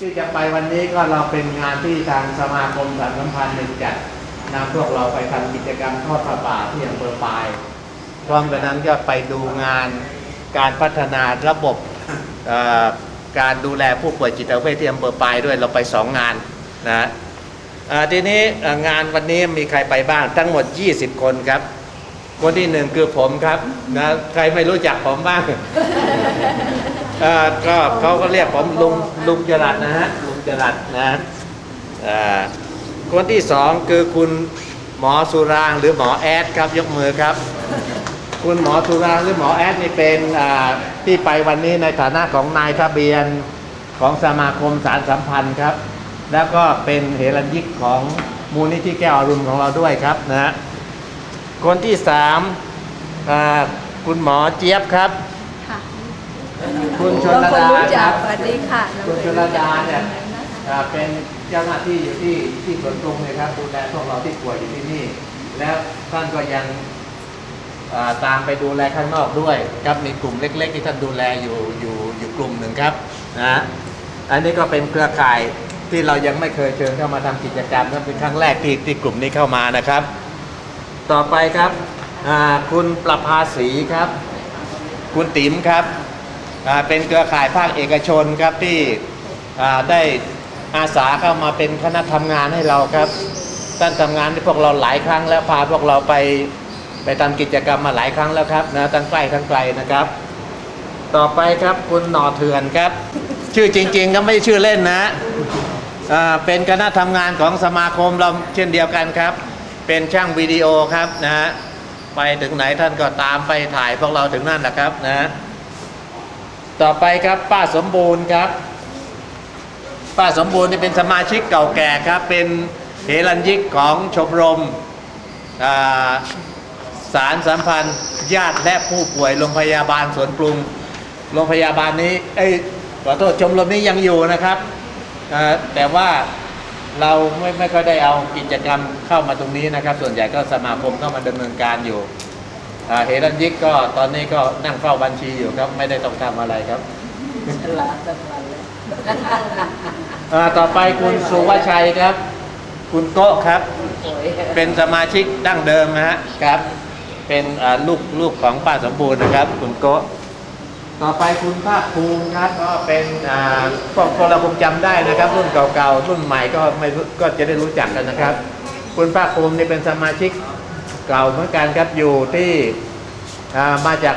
ที่จะไปวันนี้ก็เราเป็นงานที่ทางสมาคมสารสัมพันธ์หนึ่งจัดนำพวกเราไปทำกิจกรรมทอดผ้าป่าที่อำเภอปายพร้อมกันนั้นก็ไปดูงานการพัฒนาระบบการดูแลผู้ป่วยจิตเวชที่อำเภอปายด้วยเราไปสองงานนะทีนี้งานวันนี้มีใครไปบ้างทั้งหมด 20 คนครับ คนที่หนึ่งคือผมครับนะใครไม่รู้จักผมบ้าง ก็เขาก็เรียกผมลุงลุงจรัสนะฮะลุงจรัสนะคนที่สองคือคุณหมอสุรางหรือหมอแอดครับยกมือครับ คุณหมอสุรางหรือหมอแอดนี่เป็นที่ไปวันนี้ในฐานะของนายทะเบียนของสมาคมสารสัมพันธ์ครับ แล้วก็เป็นเฮรัญยิกของมูลนิธิแก้วอรุณของเราด้วยครับนะฮะคนที่สามคุณหมอเจี๊ยบครับ ค่ะคุณชนบางระคนดารู้คจัรักบสวัสดีค่ะคุณชนระดาเนี่ยอ่าเป็นเจ้าหน้าที่อยู่ที่ที่สวนกรุงเลยครับดูแลพวกเราที่ป่วยอยู่ที่นี่ แล้วท่านก็ยังอ่าตามไปดูแลข้างนอกด้วยครับมีกลุ่มเล็ก ๆ ที่ท่านดูแลอยู่อยู่อยู่กลุ่มหนึ่งครับนะอันนี้ก็เป็นเครือข่ายที่เรายังไม่เคยเชิญเข้ามาทำกิจกรรมนั่นเป็นครั้งแรกที่ที่กลุ่มนี้เข้ามานะครับ ต่อไปครับอ่าคุณประภาสีครับ คุณติ๋มครับอ่า เป็นเครือข่ายภาคเอกชนครับที่ได้อาสาเข้ามาเป็นคณะทำงานให้เราครับท่านทำงานให้พวกเราหลายครั้งแล้วพาพวกเราไปไปทำกิจกรรมมาหลายครั้งแล้วครับนะทั้งใกล้ทั้งไกลนะครับ ต่อไปครับคุณหนอเถื่อนครับ ชื่อจริง ๆ ก็ไม่ใช่ชื่อเล่นนะเป็นคณะทำงานของสมาคมเราเช่นเดียวกันครับ เป็นช่างวิดีโอครับนะไปถึงไหนท่านก็ตามไปถ่ายพวกเราถึงนั่นแหละครับนะ ต่อไปครับป้าสมบูรณ์ครับ ป้าสมบูรณ์นี่เป็นสมาชิกเก่าแก่ครับ เป็นเฮรัญยิกของชมรมสารสัมพันธ์ ญาติและผู้ป่วยโรงพยาบาลสวนปรุงโรงพยาบาลนี้เอ้ยขอโทษชมรมนี้ยังอยู่นะครับแต่ว่าเราไม่ไม่ค่อยได้เอากิจกรรมเข้ามาตรงนี้นะครับ ส่วนใหญ่ก็สมาคมเข้ามาดำเนินการอยู่ เฮรันยิกก็ตอนนี้ก็นั่งเฝ้าบัญชีอยู่ครับ ไม่ได้ต้องทำอะไรครับลาสักวันเลยอ่าต่อไปคุณสุวชัยครับ คุณโก้ครับโอ้ยเป็นสมาชิกดั้งเดิมนะฮะครับ เป็นอ่าลูกลูกของป้าสมบูรณ์นะครับ คุณโก้ต่อไปคุณภาคภูมิครับก็เป็นอ่าพวกพวกเราคงจำได้นะครับ รุ่นเก่าๆรุ่นใหม่ก็ไม่รู้ก็จะได้รู้จักกันนะครับ คุณภาคภูมินี่เป็นสมาชิก เก่าเหมือนกันครับอยู่ที่มาจาก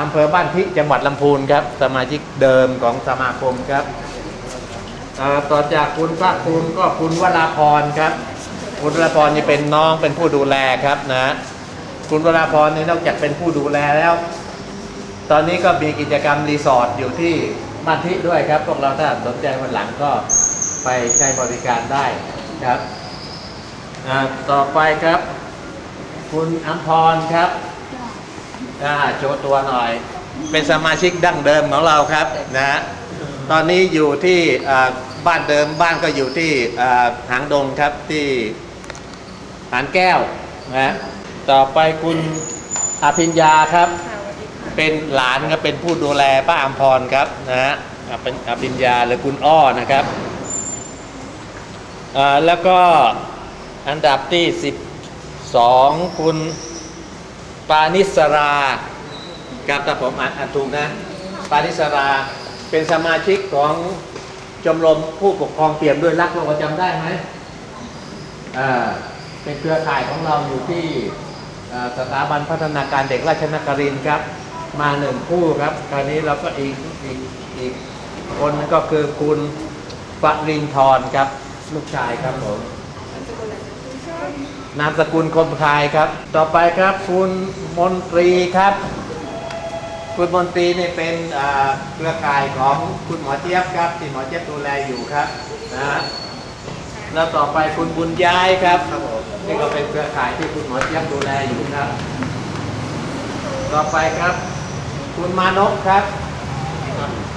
อำเภอบ้านพิจังหวัดลำพูนครับ สมาชิกเดิมของสมาคมครับต่อจากคุณภาคภูมิก็คุณวราพรครับ คุณวราพรนี่เป็นน้องเป็นผู้ดูแลครับนะคุณวราพรนี่นอกจากเป็นผู้ดูแลแล้ว ตอนนี้ก็มีกิจกรรมรีสอร์ทอยู่ที่บ้านทิด้วยครับ พวกเราถ้าสนใจวันหลังก็ไปใช้บริการได้ครับต่อไปครับ คุณอัมพรครับอ่าโชว์ตัวหน่อย เป็นสมาชิกดั้งเดิมของเราครับนะฮะตอนนี้อยู่ที่อ่าบ้านเดิมบ้านก็อยู่ที่อ่าหางดงครับที่หานแก้วนะฮะต่อไปคุณอภิญญาครับ เป็นหลานครับเป็นผู้ดูแลป้าอัมพรครับนะฮะอ่าเป็นอภิญญาหรือคุณอ้อนะครับอ่าแล้วก็อันดับที่ 12คุณปานิสราครับถ้าผมอ่านอ่านถูกนะ ปานิสราเป็นสมาชิกของชมรมผู้ปกครองเปี่ยมด้วยรักเราจำได้ไหมอ่าเป็นเครือข่ายของเราอยู่ที่สถาบันพัฒนาการเด็กราชนครินครับ มาหนึ่งคู่ครับ คราวนี้เราก็อีกอีกอีกคนก็คือคุณปรินทรครับลูกชายครับผม นามสกุลคมคายครับ ต่อไปครับคุณมนตรีครับ คุณมนตรีนี่ยเป็นเครือข่ายของคุณหมอเจี๊ยบครับที่หมอเจี๊ยบดูแลอยู่ครับนะฮะแล้วต่อไปคุณบุญย้ายครับครับผมนี่ก็เป็นเครือข่ายที่คุณหมอเจี๊ยบดูแลอยู่ครับ ต่อไปครับ คุณมานพครับ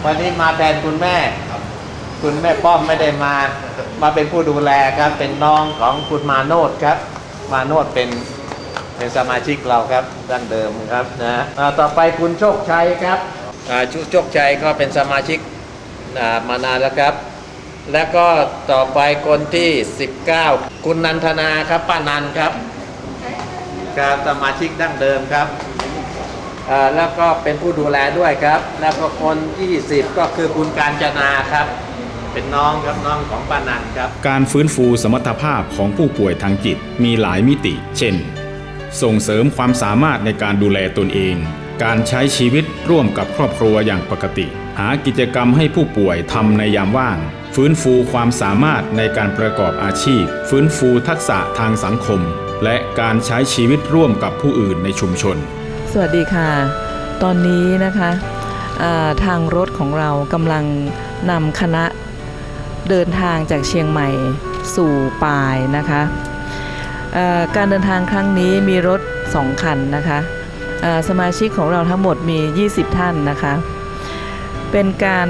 วันนี้มาแทนคุณแม่คุณแม่ป้อมไม่ได้มา มาเป็นผู้ดูแลครับ เป็นน้องของคุณมาโนดครับ มาโนดเป็นเป็นสมาชิกเราครับดั้งเดิมครับนะอ่าต่อไปคุณโชคชัยครับอ่าชุโชคชัยก็เป็นสมาชิกอ่ามานานแล้วครับ แล้วก็ต่อไปคนที่ 19 คุณนันทนาครับป้านันครับการสมาชิกดั้งเดิมครับอ่าแล้วก็เป็นผู้ดูแลด้วยครับ แล้วก็คนที่ 10 ก็คือคุณการจนาครับ เป็นน้องครับน้องของป้านันครับ การฟื้นฟูสมรรถภาพของผู้ป่วยทางจิตมีหลายมิติ เช่น ส่งเสริมความสามารถในการดูแลตนเอง การใช้ชีวิตร่วมกับครอบครัวอย่างปกติ หากิจกรรมให้ผู้ป่วยทำในยามว่าง ฟื้นฟูความสามารถในการประกอบอาชีพ ฟื้นฟูทักษะทางสังคม และการใช้ชีวิตร่วมกับผู้อื่นในชุมชน สวัสดีค่ะ ตอนนี้นะคะอ่าทางรถของเรากำลังนำคณะ เดินทางจากเชียงใหม่สู่ปายนะคะการเดินทางครั้งนี้มีรถ 2 คันนะคะสมาชิกของเราทั้งหมดมี 20 ท่านนะคะ เป็นการ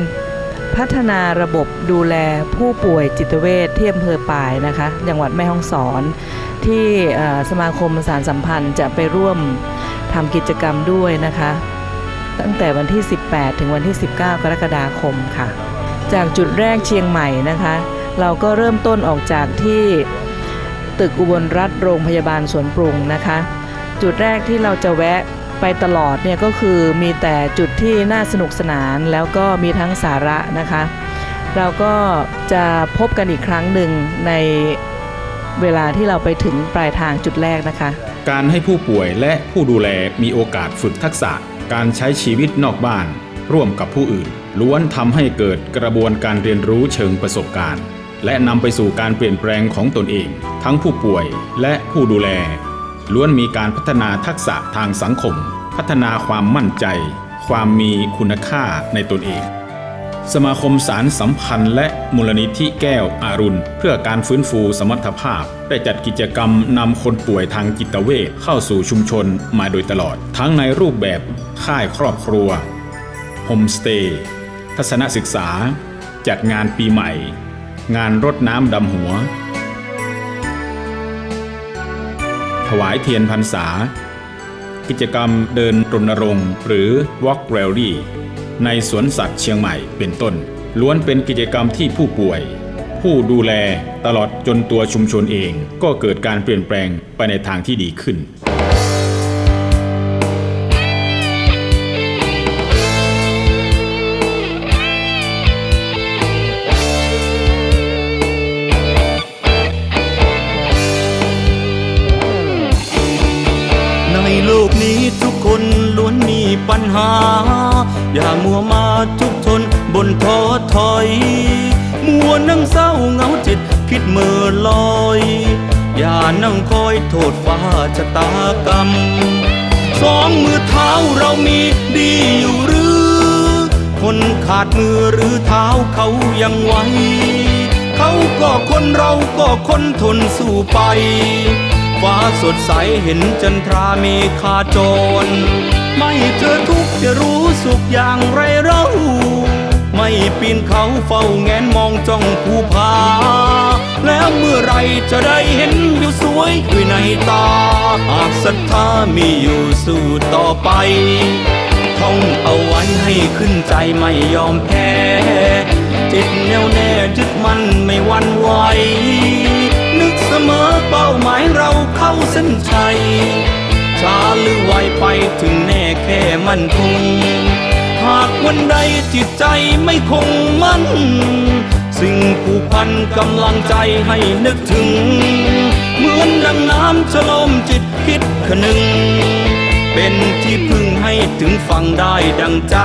พัฒนาระบบดูแลผู้ป่วยจิตเวชที่อำเภอปายนะคะจังหวัดแม่ฮ่องสอน ที่สมาคมสารสัมพันธ์จะไปร่วมทำกิจกรรมด้วยนะคะ ตั้งแต่วันที่ 18 ถึงวันที่ 19 กรกฎาคมค่ะ จากจุดแรกเชียงใหม่นะคะ เราก็เริ่มต้นออกจากที่ตึกอุบลรัฐโรงพยาบาลสวนปรุงนะคะ จุดแรกที่เราจะแวะไปตลอดเนี่ยก็คือมีแต่จุดที่น่าสนุกสนานแล้วก็มีทั้งสาระนะคะ เราก็จะพบกันอีกครั้งหนึ่งในเวลาที่เราไปถึงปลายทางจุดแรกนะคะ การให้ผู้ป่วยและผู้ดูแลมีโอกาสฝึกทักษะ การใช้ชีวิตนอกบ้าน ร่วมกับผู้อื่น ล้วนทำให้เกิดกระบวนการเรียนรู้เชิงประสบการณ์ และนำไปสู่การเปลี่ยนแปลงของตนเอง ทั้งผู้ป่วยและผู้ดูแล ล้วนมีการพัฒนาทักษะทางสังคม พัฒนาความมั่นใจ ความมีคุณค่าในตนเอง สมาคมสารสัมพันธ์ และมูลนิธิแก้วอารุณ เพื่อการฟื้นฟูสมรรถภาพ ได้จัดกิจกรรมนำคนป่วยทางจิตเวชเข้าสู่ชุมชนมาโดยตลอด ทั้งในรูปแบบค่ายครอบครัวโฮมสเตย์ ทัศนศึกษา จัดงานปีใหม่ งานรดน้ำดำหัว ถวายเทียนพรรษา กิจกรรมเดินรณรงค์หรือ Walk Rally ในสวนสัตว์เชียงใหม่เป็นต้น ล้วนเป็นกิจกรรมที่ผู้ป่วย ผู้ดูแลตลอดจนตัวชุมชนเองก็เกิดการเปลี่ยนแปลงไปในทางที่ดีขึ้น กนี้ทุกคนล้วนมีปัญหา อย่ามัวมาทุกทนบนท้อถอย มัวนั่งเศร้าเหงาจิตคิดเมื่อลอย อย่านั่งคอยโทษฟ้าชะตากรรม สองมือเท้าเรามีดีอยู่หรือ คนขาดมือหรือเท้าเขายังไหวเขาก็คนเราก็คนทนสู้ไป ฟ้าสดใสเห็นจันทราเมฆาจร ไม่เจอทุกจะรู้สุขอย่างไรเราไม่ปีนเขาเฝ้าแงนมองจ้องภูผา แล้วเมื่อไรจะได้เห็นอยู่สวยด้วยในตา หากศรัทธามีอยู่สู้ต่อไป ท่องเอาไว้ให้ขึ้นใจไม่ยอมแพ้ จิตแน่วแน่ยึดมันไม่วันไหว เสมอเป้าหมายเราเข้าเส้นชัย ช้าหรือไวไปถึงแน่แค่มั่นคง หากวันใดจิตใจไม่คงมั่น สิ่งผูกพันกำลังใจให้นึกถึง เหมือนดังน้ำฉลมจิตคิดขนึง เป็นที่พึ่งให้ถึงฟังได้ดังใจ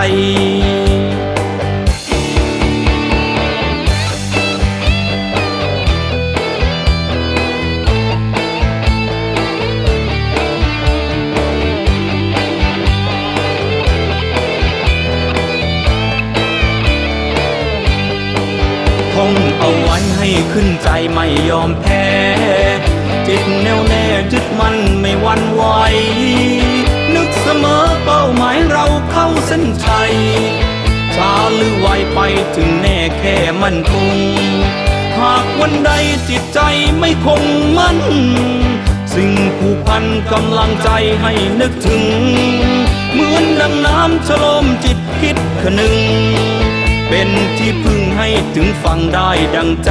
ขึ้นใจไม่ยอมแพ้ จิตแน่วแน่ยึดมันไม่วันไหว นึกเสมอเป้าหมายเราเข้าเส้นชัย ช้าหรือไวไปถึงแน่แค่มั่นคง หากวันใดจิตใจไม่คงมั่น สิ่งผูกพันกำลังใจให้นึกถึง เหมือนดังน้ำฉลมจิตคิดขนึง เป็นที่พึ่งให้ถึงฟังได้ดังใจ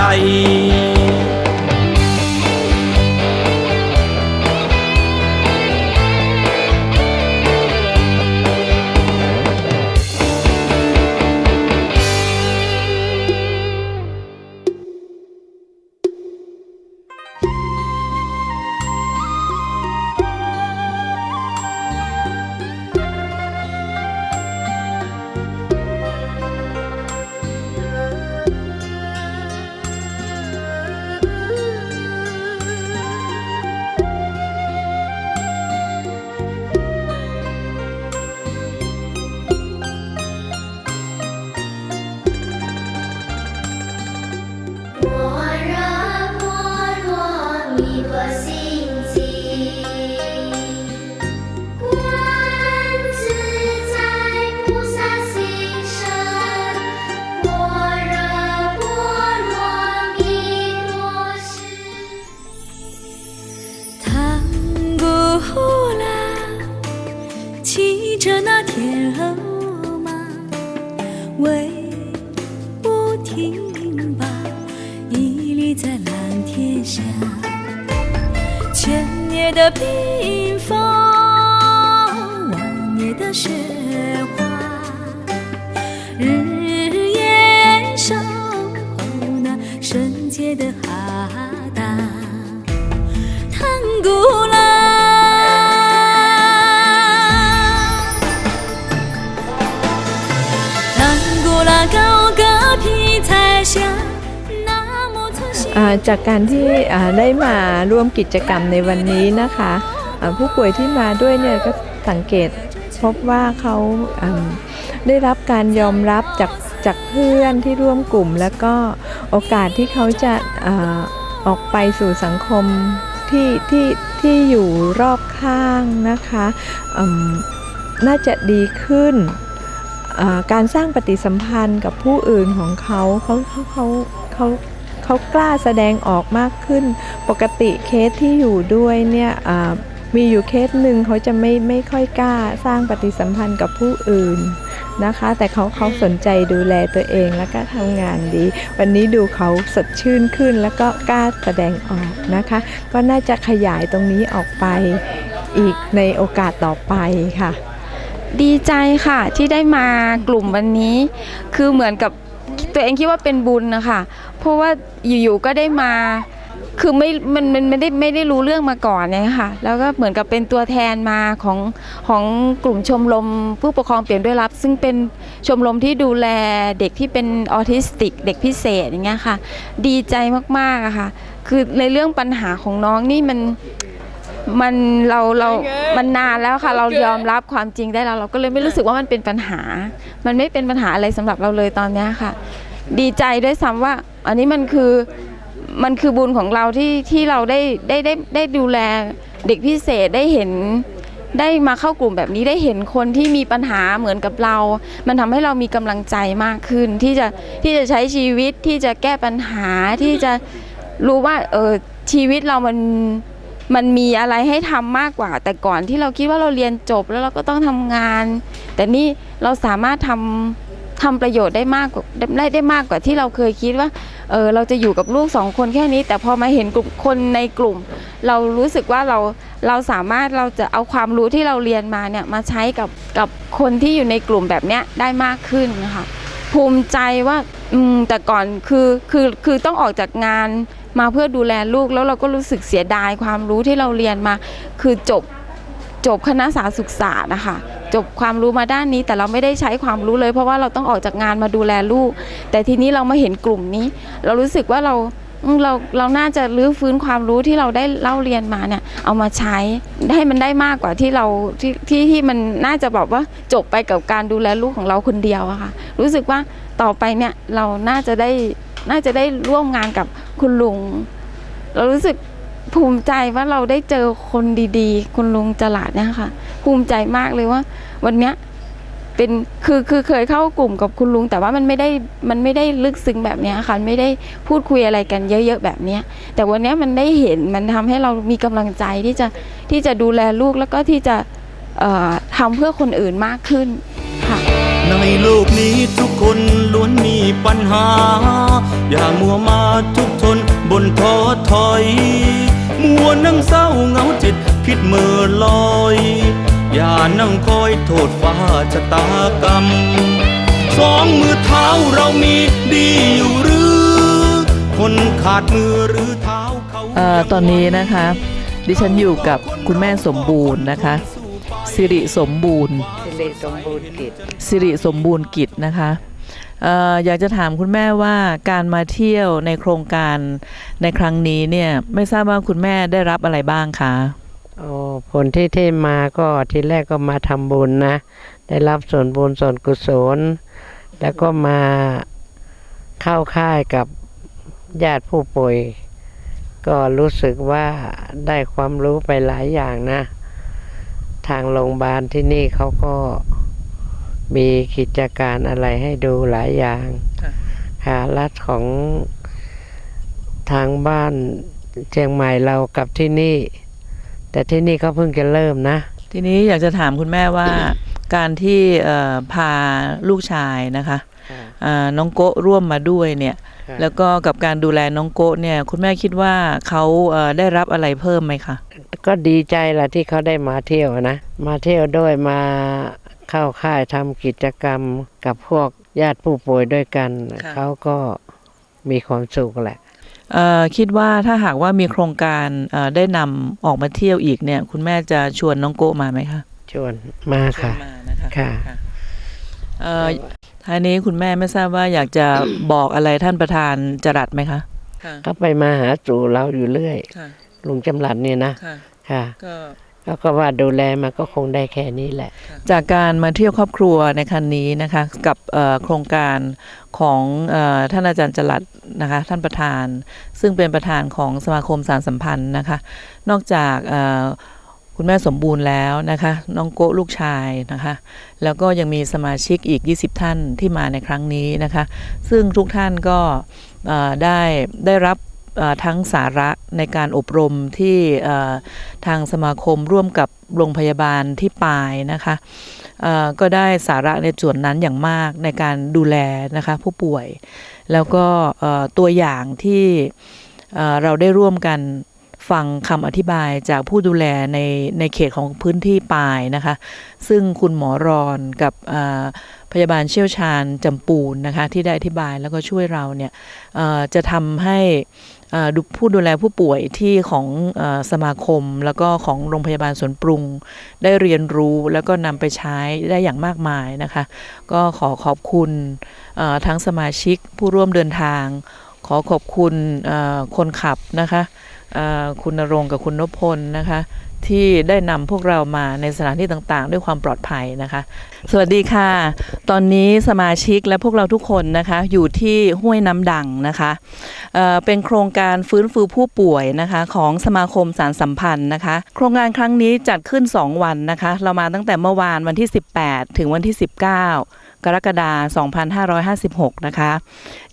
we were. 冰封万年的雪 จากการที่ได้มาร่วมกิจกรรมในวันนี้นะคะผู้ป่วยที่มาด้วยเนี่ยก็สังเกตพบว่าเขาได้รับการยอมรับจากจากเพื่อนที่ร่วมกลุ่ม แล้วก็โอกาสที่เขาจะอออกไปสู่สังคมที่ที่ที่อยู่รอบข้างนะคะน่าจะดีขึ้นการสร้างปฏิสัมพันธ์กับผู้อื่นของเขาเขาเขาเขาเขา เขากล้าแสดงออกมากขึ้น ปกติเคสที่อยู่ด้วยเนี่ยมีอยู่เคสหนึ่งเขาจะไม่ไม่ค่อยกล้าสร้างปฏิสัมพันธ์กับผู้อื่นนะคะ แต่เขาเขาสนใจดูแลตัวเองแล้วก็ทำงานดี วันนี้ดูเขาสดชื่นขึ้นแล้วก็กล้าแสดงออกนะคะ ก็น่าจะขยายตรงนี้ออกไปอีกในโอกาสต่อไปค่ะ ดีใจค่ะที่ได้มากลุ่มวันนี้ คือเหมือนกับ ตัวเองคิดว่าเป็นบุญนะคะเพราะว่าอยู่ๆก็ได้มา คือไม่มันมันไม่ได้ไม่ได้รู้เรื่องมาก่อนเนี่ยค่ะ แล้วก็เหมือนกับเป็นตัวแทนมาของของกลุ่มชมรมผู้ปกครองเปลี่ยนด้วยรับ ซึ่งเป็นชมรมที่ดูแลเด็กที่เป็นออทิสติก เด็กพิเศษอย่างเงี้ยค่ะ ดีใจมากๆอะค่ะ คือในเรื่องปัญหาของน้องนี่มันมันเราเรามันนานแล้วค่ะ เรายอมรับความจริงได้แล้ว เราก็เลยไม่รู้สึกว่ามันเป็นปัญหา มันไม่เป็นปัญหาอะไรสำหรับเราเลยตอนนี้ค่ะ ดีใจด้วยซ้ำว่า อันนี้มันคือมันคือบุญของเราที่ที่เราได้ได้ได้ได้ดูแลเด็กพิเศษได้เห็นได้มาเข้ากลุ่มแบบนี้ได้เห็นคนที่มีปัญหาเหมือนกับเรา มันทำให้เรามีกำลังใจมากขึ้น ที่จะที่จะใช้ชีวิตที่จะแก้ปัญหาที่จะรู้ว่าเออชีวิตเรามันมันมีอะไรให้ทำมากกว่า แต่ก่อนที่เราคิดว่าเราเรียนจบแล้วเราก็ต้องทำงาน แต่นี่เราสามารถทำ ทำประโยชน์ได้มากกว่าได้ได้มากกว่าที่เราเคยคิดว่าเออเราจะอยู่กับลูกสองคนแค่นี้ แต่พอมาเห็นกลุ่มคนในกลุ่ม เรารู้สึกว่าเราเราสามารถเราจะเอาความรู้ที่เราเรียนมาเนี่ยมาใช้กับกับคนที่อยู่ในกลุ่มแบบเนี้ยได้มากขึ้นนะคะภูมิใจว่าอืมแต่ก่อนคือคือคือต้องออกจากงานมาเพื่อดูแลลูกแล้วเราก็รู้สึกเสียดายความรู้ที่เราเรียนมา คือจบจบคณะสาธารณสุขศาสตร์นะคะ จบความรู้มาด้านนี้ แต่เราไม่ได้ใช้ความรู้เลย เพราะว่าเราต้องออกจากงานมาดูแลลูก แต่ทีนี้เรามาเห็นกลุ่มนี้ เรารู้สึกว่าเราเราเราน่าจะรื้อฟื้นความรู้ที่เราได้เล่าเรียนมาเนี่ยเอามาใช้ให้มันได้มากกว่าที่เราที่ที่ที่มันน่าจะบอกว่าจบไปกับการดูแลลูกของเราคนเดียวอะค่ะรู้สึกว่าต่อไปเนี่ยเราน่าจะได้น่าจะได้ร่วมงานกับคุณลุง เรารู้สึกภูมิใจว่าเราได้เจอคนดีๆ คุณลุงจลาดเนี่ยค่ะ ภูมิใจมากเลยว่า วันเนี้ยเป็นคือคือเคยเข้ากลุ่มกับคุณลุง แต่ว่ามันไม่ได้มันไม่ได้ลึกซึ้งแบบเนี้ยค่ะไม่ได้พูดคุยอะไรกันเยอะๆแบบเนี้ยแต่วันเนี้ยมันได้เห็นมันทำให้เรามีกำลังใจที่จะที่จะดูแลลูกแล้วก็ที่จะเอ่อทำเพื่อคนอื่นมากขึ้นค่ะในโลกนี้ทุกคนล้วนมีปัญหา อย่ามัวมาทุกทนบนท้อถอย มัวนั่งเศร้าเหงาจิตคิดเมื่อลอย อย่านั่งคอยโทษฟ้าชะตากรรม สองมือเท้าเรามีดีอยู่หรือ คนขาดมือหรือเท้าเขาเอ่อตอนนี้นะคะ ดิฉันอยู่กับคุณแม่สมบูรณ์นะคะสิริสมบูรณ์สิริสมบูรณ์กิจสิริสมบูรณ์กิจนะคะเอออยากจะถามคุณแม่ว่าการมาเที่ยวในโครงการในครั้งนี้เนี่ยไม่ทราบว่าคุณแม่ได้รับอะไรบ้างคะ โอ้ผลที่ที่มาก็ทีแรกก็มาทำบุญนะ ได้รับส่วนบุญส่วนกุศล แล้วก็มาเข้าค่ายกับญาติผู้ป่วย ก็รู้สึกว่าได้ความรู้ไปหลายอย่างนะ ทางโรงพยาบาลที่นี่เขาก็มีกิจการอะไรให้ดูหลายอย่างค่ะหารัฐของทางบ้านเชียงใหม่เรากับที่นี่ แต่ที่นี่เขาเพิ่งจะเริ่มนะ ทีนี้อยากจะถามคุณแม่ว่าการที่เอ่อพาลูกชายนะคะเอ่อน้องโกะร่วมมาด้วยเนี่ยค่ะแล้วก็กับการดูแลน้องโกะเนี่ย คุณแม่คิดว่าเขาเอ่อได้รับอะไรเพิ่มไหมคะ ก็ดีใจแหละที่เขาได้มาเที่ยวนะ มาเที่ยวด้วยมาเข้าค่ายทำกิจกรรมกับพวกญาติผู้ป่วยด้วยกันค่ะเขาก็มีความสุขแหละเอ่อ คิดว่าถ้าหากว่ามีโครงการเอ่อได้นำออกมาเที่ยวอีกเนี่ย คุณแม่จะชวนน้องโกะมาไหมคะ ชวนมาค่ะชวนมานะคะค่ะเอ่อท้ายนี้คุณแม่ไม่ทราบว่าอยากจะบอกอะไรท่านประธานจรัดไหมคะค่ะเขาไปมาหาสู่เราอยู่เรื่อยค่ะลุงจำหลัดเนี่ยนะค่ะค่ะก็ เขาก็ว่าดูแลมาก็คงได้แค่นี้แหละ จากการมาเที่ยวครอบครัวในครั้งนี้นะคะกับโครงการของอท่านอาจารย์จรัดนะคะท่านประธาน ซึ่งเป็นประธานของสมาคมสารสัมพันธ์นะคะ นอกจากคุณแม่สมบูรณ์แล้วนะคะน้องโกะลูกชายนะคะ แล้วก็ยังมีสมาชิกอีก 20 ท่านที่มาในครั้งนี้นะคะ ซึ่งทุกท่านก็ได้ได้รับ ทั้งสาระในการอบรมที่ทางสมาคมร่วมกับโรงพยาบาลที่ปายนะคะก็ได้สาระในส่วนนั้นอย่างมากในการดูแลนะคะผู้ป่วย แล้วก็ตัวอย่างที่เราได้ร่วมกัน ฟังคำอธิบายจากผู้ดูแลในในเขตของพื้นที่ปายนะคะ ซึ่งคุณหมอรอนกับพยาบาลเชี่ยวชาญจำปูนนะคะที่ได้อธิบายแล้วก็ช่วยเราเนี่ยจะทำให้ผู้ดูแลผู้ป่วยที่ของอสมาคม แล้วก็ของโรงพยาบาลสวนปรุง ได้เรียนรู้แล้วก็นำไปใช้ได้อย่างมากมายนะคะ ก็ขอขอบคุณทั้งสมาชิกผู้ร่วมเดินทาง ขอขอบคุณคนขับนะคะ คุณนรงกับคุณนพพลนะคะ ที่ได้นำพวกเรามาในสถานที่ต่างๆ ด้วยความปลอดภัยนะคะ สวัสดีค่ะ ตอนนี้สมาชิกและพวกเราทุกคนนะคะอยู่ที่ห้วยน้ำดังนะคะเเป็นโครงการฟื้นฟูผู้ป่วยนะคะของสมาคมสารสัมพันธ์นะคะ โครงการครั้งนี้จัดขึ้น 2 วันนะคะ เรามาตั้งแต่เมื่อวานวันที่ 18 ถึงวันที่ 19 กรกฎาคม2556 นะคะ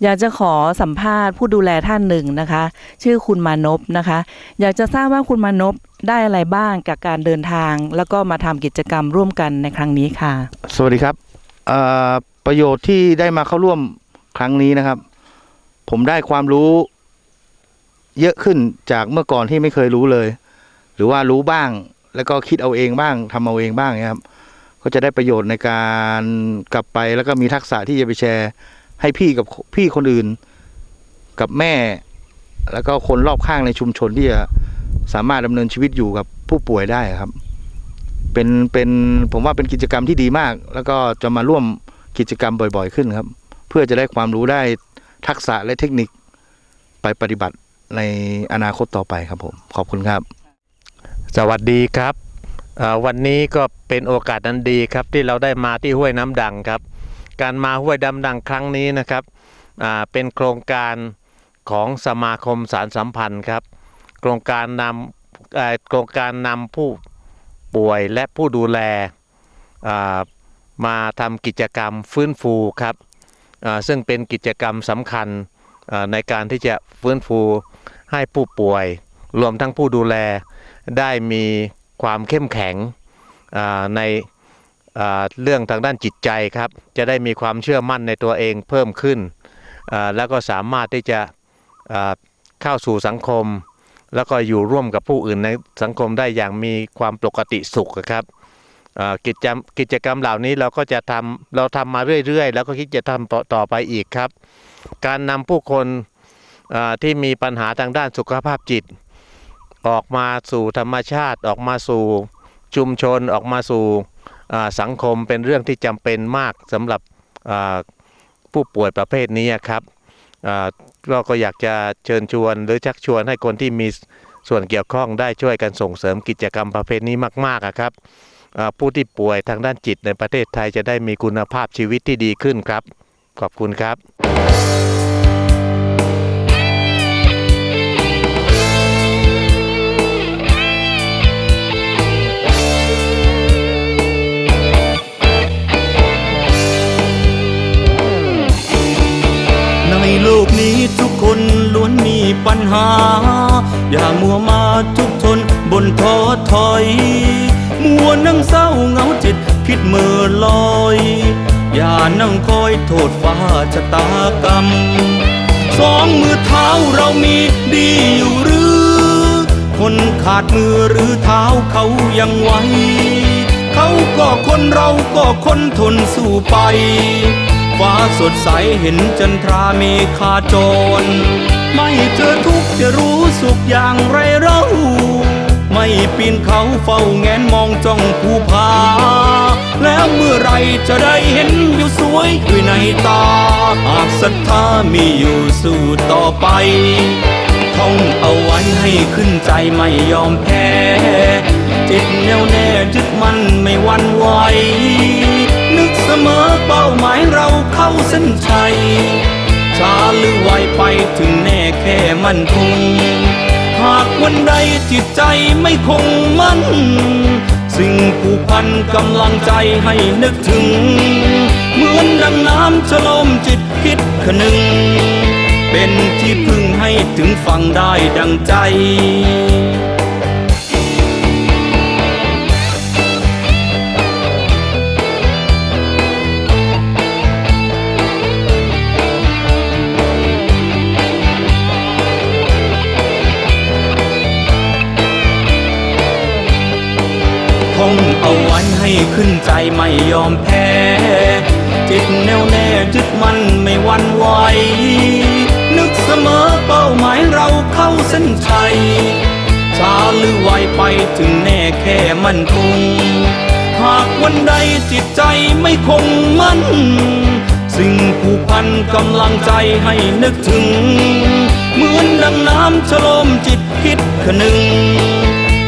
อยากจะขอสัมภาษณ์ผู้ดูแลท่านหนึ่งนะคะ ชื่อคุณมานพนะคะ อยากจะทราบว่าคุณมานพได้อะไรบ้างกับการเดินทาง แล้วก็มาทำกิจกรรมร่วมกันในครั้งนี้ค่ะ สวัสดีครับประโยชน์ที่ได้มาเข้าร่วมครั้งนี้นะครับ ผมได้ความรู้ เยอะขึ้นจากเมื่อก่อนที่ไม่เคยรู้เลย หรือว่ารู้บ้าง แล้วก็คิดเอาเองบ้างทำเอาเองบ้างนะครับ ก็จะได้ประโยชน์ในการกลับไปแล้วก็มีทักษะที่จะไปแชร์ ให้พี่กับพี่คนอื่น กับแม่ แล้วก็คนรอบข้างในชุมชนที่จะสามารถดำเนินชีวิตอยู่กับผู้ป่วยได้ครับ เป็นเป็นผมว่าเป็นกิจกรรมที่ดีมาก แล้วก็จะมาร่วมกิจกรรมบ่อย ๆ ขึ้นครับ เพื่อจะได้ความรู้ได้ทักษะและเทคนิคไปปฏิบัติในอนาคตต่อไปครับผม ขอบคุณครับ สวัสดีครับ วันนี้ก็เป็นโอกาสนันดีครับที่เราได้มาที่ห้วยน้ำดังครับ การมาห้วยน้ำดังครั้งนี้นะครับเป็นโครงการของสมาคมสารสัมพันธ์ครับ โครงการนำโครงการนำผู้ป่วยและผู้ดูแลมาทำกิจกรรมฟื้นฟูครับซึ่งเป็นกิจกรรมสำคัญในการที่จะฟื้นฟูให้ผู้ป่วย รวมทั้งผู้ดูแลได้มี ความเข้มแข็งในเรื่องทางด้านจิตใจครับ จะได้มีความเชื่อมั่นในตัวเองเพิ่มขึ้น แล้วก็สามารถที่จะเข้าสู่สังคม แล้วก็อยู่ร่วมกับผู้อื่นในสังคมได้อย่างมีความปกติสุขครับกิจกรรมกิจกรรมเหล่านี้เราก็จะทำเราทำมาเรื่อย ๆ แล้วก็คิดจะทำต่อตอไปอีกครับ การนำผู้คนที่มีปัญหาทางด้านสุขภาพจิต ออกมาสู่ธรรมชาติออกมาสู่ชุมชนออกมาสู่สังคมเป็นเรื่องที่จำเป็นมากสำหรับผู้ป่วยประเภทนี้ครับอ่าก็ก็อยากจะเชิญชวนหรือชักชวนให้คนที่มีส่วนเกี่ยวข้องได้ช่วยกันส่งเสริมกิจกรรมประเภทนี้มากๆครับผู้ที่ป่วยทางด้านจิตในประเทศไทยจะได้มีคุณภาพชีวิตที่ดีขึ้นครับ ขอบคุณครับ ลกนี้ทุกคนล้วนมีปัญหา อย่ามัวมาทุกทนบนท้อถอย มัวนั่งเศร้าเหงาจิตคิดเมื่อลอย อย่านั่งคอยโทษฟ้าชะตากรรม สองมือเท้าเรามีดีอยู่หรือ คนขาดมือหรือเท้าเขายังไหวเขาก็คนเราก็คนทนสู้ไป ฟ้าสดใสเห็นจันทรามีคาจร ไม่เจอทุกจะรู้สุขอย่างไรเราไม่ปีนเขาเฝ้าแงนมองจ้องภูผา แล้วเมื่อไรจะได้เห็นอยู่สวยด้วยในตา หากศรัทธามีอยู่สู้ต่อไปท่องเอาไว้ให้ขึ้นใจไม่ยอมแพ้ จิตแน่วแน่ยึดมันไม่วันไหว เสมอเป้าหมายเราเข้าเส้นชัยช้าหรือไวไปถึงแน่แค่มั่นคง หากวันใดจิตใจไม่คงมั่น สิ่งผูกพันกำลังใจให้นึกถึง เหมือนดังน้ำฉลมจิตคิดขนึง เป็นที่พึ่งให้ถึงฝั่งได้ดังใจ เอาไว้ให้ขึ้นใจไม่ยอมแพ้ จิตแน่วแน่ยึดมันไม่วันไหว นึกเสมอเป้าหมายเราเข้าเส้นชัยช้าหรือไวไปถึงแน่แค่มั่นคง หากวันใดจิตใจไม่คงมั่น สิ่งผูกพันกำลังใจให้นึกถึง เหมือนดังน้ำฉลมจิตคิดขนึง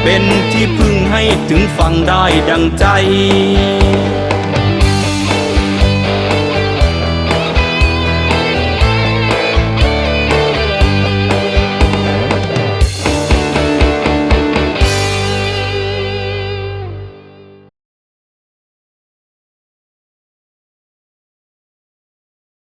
เป็นที่พึ่งให้ถึงฟังได้ดังใจ